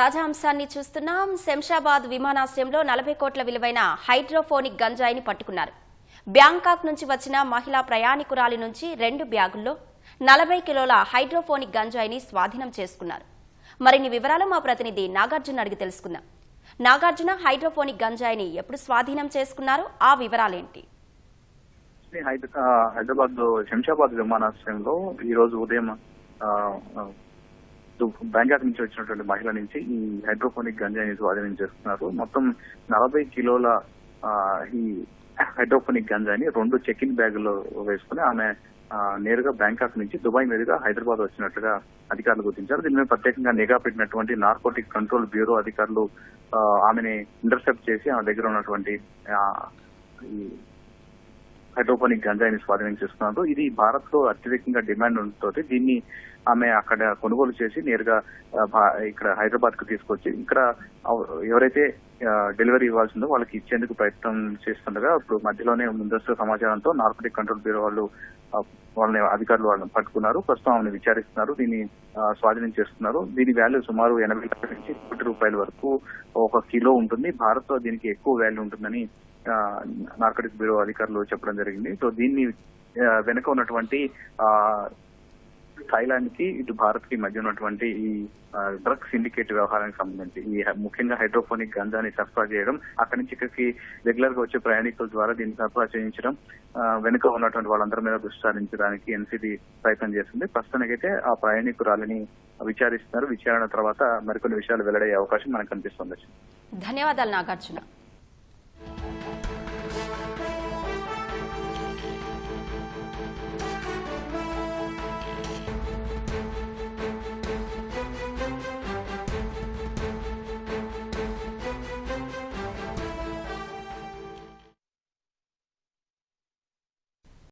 తాజా అంశాన్ని చూస్తున్నాం. శంషాబాద్ విమానాశ్రయంలో నలభై కోట్ల విలువైన హైడ్రోఫోనిక్ గంజాయిని పట్టుకున్నారు. బ్యాంకాక్ నుంచి వచ్చిన మహిళా ప్రయాణికురాలి నుంచి రెండు బ్యాగుల్లో నలభై కిలోల హైడ్రోఫోనిక్ గంజాయిని స్వాధీనం చేసుకున్నారు. మరిన్ని వివరాలు మా ప్రతినిధి నాగార్జున అడిగి తెలుసుకుందాం. నాగార్జున హైడ్రోఫోనిక్ గంజాయిని ఎప్పుడు స్వాధీనం చేసుకున్నారు? ఆ వివరాలేంటి? హైదరాబాద్ శంషాబాద్ విమానాశ్రయంలో ఈ రోజు ఉదయం బ్యాంకాక్ నుంచి వచ్చినటువంటి మహిళ నుంచి ఈ హైడ్రోఫోనిక్ గంజాయిని స్వాధీనం చేస్తున్నారు. మొత్తం నలభై కిలోల ఈ హైడ్రోఫోనిక్ గంజాయిని రెండు చెక్కిన్ ఇన్ బ్యాగులో వేసుకుని ఆమె నేరుగా బ్యాంకాక్ నుంచి దుబాయ్ మీదుగా హైదరాబాద్ వచ్చినట్లుగా అధికారులు గుర్తించారు. దీని మీద ప్రత్యేకంగా నిఘా పెట్టినటువంటి నార్కోటిక్ కంట్రోల్ బ్యూరో అధికారులు ఆమెని ఇంటర్సెప్ట్ చేసి ఆమె దగ్గర ఉన్నటువంటి ఈ హైడ్రోపోనిక్ గంజాయిని స్వాధీనం చేస్తున్నారు ఇది భారత్లో అత్యధికంగా డిమాండ్ ఉంటుంది. దీన్ని ఆమె అక్కడ కొనుగోలు చేసి నేరుగా భా- ఇక్కడ హైదరాబాద్కు తీసుకొచ్చి ఇక్కడ ఎవరైతే డెలివరీ ఇవ్వాల్సిందో వాళ్ళకి ఇచ్చేందుకు ప్రయత్నం చేస్తుండగా ఇప్పుడు మధ్యలోనే ముందస్తు సమాచారంతో నార్కోటిక్ కంట్రోల్ బ్యూరో వాళ్ళు వాళ్ళని అధికారులు వాళ్ళని పట్టుకున్నారు. ప్రస్తుతం ఆమెను విచారిస్తున్నారు. దీన్ని స్వాధీనం చేస్తున్నారు దీని వాల్యూ సుమారు ఎనభై లక్షల నుంచి కోటి రూపాయల వరకు ఒక కిలో ఉంటుంది. భారత్లో దీనికి ఎక్కువ వాల్యూ ఉంటుందని నార్కటిక్ బ్యూరో అధికారులు చెప్పడం జరిగింది. సో దీన్ని వెనుక ఉన్నటువంటి ఆ థాయిలాండ్కి ఇటు భారత్కి మధ్య ఉన్నటువంటి ఈ డ్రగ్ సిండికేట్ వ్యవహారానికి సంబంధించి ఈ ముఖ్యంగా హైడ్రోఫోనిక్ గంజాన్ని సరఫరా చేయడం అక్కడి నుంచి ఇక్కడికి రెగ్యులర్గా వచ్చే ప్రయాణికుల ద్వారా దీన్ని సరఫరా చేయించడం వెనుక ఉన్నటువంటి వాళ్ళందరి మీద దృష్టి సారించడానికి ఎన్సీబీ ప్రయత్నం చేస్తుంది. ప్రస్తుతానికైతే ఆ ప్రయాణికురాలిని విచారిస్తున్నారు. విచారణ తర్వాత మరికొన్ని విషయాలు వెల్లడయ్యే అవకాశం మనకు కనిపిస్తుంది. ధన్యవాదాలు నాగార్జున.